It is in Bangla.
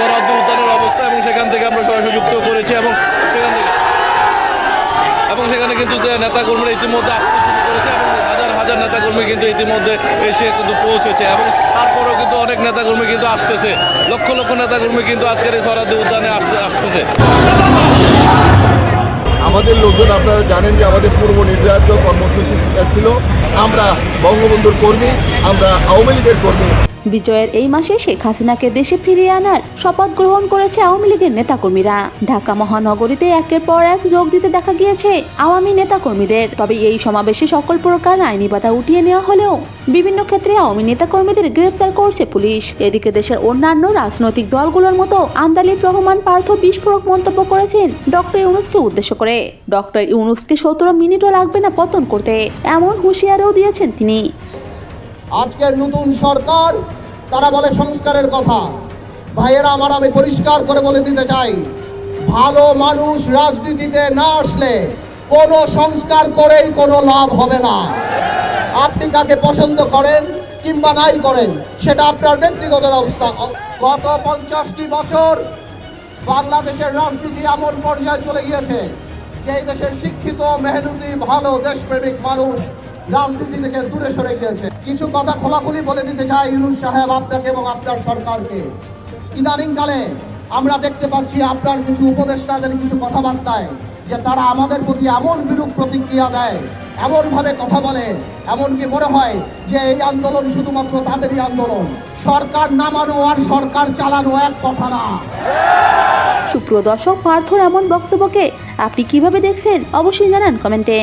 সরাদ্দি উদ্যানের অবস্থা এবং সেখান থেকে আমরা সরাসরি যুক্ত করেছি এবং সেখান থেকে এবং সেখানে কিন্তু যে নেতাকর্মীরা ইতিমধ্যে আসতে শুরু করেছে এবং হাজার হাজার নেতাকর্মী কিন্তু ইতিমধ্যে এসে কিন্তু পৌঁছেছে এবং তারপরেও কিন্তু অনেক নেতাকর্মী কিন্তু আসতেছে। লক্ষ লক্ষ নেতাকর্মী কিন্তু আজকের এই সরাদ্দি উদ্যানে আসছে, আসতেছে। আমাদের লোকজন আপনারা জানেন যে আমাদের পূর্ব নির্ধারিত কর্মসূচি ছিল। আমরা বঙ্গবন্ধুর কর্মী, আমরা আওয়ামী লীগের কর্মী। বিজয়ের এই মাসে শেখ হাসিনাকে দেশে ফিরিয়ে আনার শপথ গ্রহণ করেছে আওয়ামী লীগের নেতাকর্মীরা। ঢাকা মহানগরীতে একের পর এক যোগ দিতে দেখা গিয়েছে আওয়ামী নেতাকর্মীদের। তবে এই সমাবেশে সকল প্রকার আইনি বাধা উঠিয়ে নেওয়া হলেও বিভিন্ন ক্ষেত্রে আওয়ামী নেতাকর্মীদের গ্রেফতার করছে পুলিশ। এদিকে দেশের অন্যান্য রাজনৈতিক দলগুলোর মতো আন্দালিব রহমান পার্থ বিস্ফোরক মন্তব্য করেছেন ডক্টর ইউনুসকে উদ্দেশ্য করে। ডক্টর ইউনুসকে সতেরো মিনিটও লাগবে না পতন করতে, এমন হুঁশিয়ারও দিয়েছেন তিনি। আজকের নতুন সরকার, তারা বলে সংস্কারের কথা। ভাইয়েরা, আমার আমি পরিষ্কার করে বলে দিতে চাই, ভালো মানুষ রাজনীতিতে না আসলে কোনো সংস্কার করেই কোনো লাভ হবে না। আপনি কাকে পছন্দ করেন কিংবা নাই করেন, সেটা আপনার ব্যক্তিগত ব্যবস্থা। গত পঞ্চাশটি বছর বাংলাদেশের রাজনীতি এমন পর্যায়ে চলে গিয়েছে যে দেশের শিক্ষিত, মেহনতি, ভালো, দেশপ্রেমিক মানুষ রাজনীতি থেকে দূরে সরে গিয়েছে। কিছু কথা খোলাখুলি বলে দিতে চাই ইউনুস সাহেব আপনাকে এবং আপনার সরকারকে। ইদানিংকালে আমরা দেখতে পাচ্ছি আপনার কিছু উপদেষ্টাদের কিছু কথাবার্তায় যে তারা আমাদের প্রতি এমন বিরূপ প্রতিক্রিয়া দেয়, এমনভাবে কথা বলে, এমনকি মনে হয় যে এই আন্দোলন শুধুমাত্র তাদেরই আন্দোলন। সরকার নামানো আর সরকার চালানো এক কথা না। সুপ্রিয় দর্শক, পার্থর এমন বক্তব্যকে আপনি কীভাবে দেখছেন অবশ্যই জানান কমেন্টে।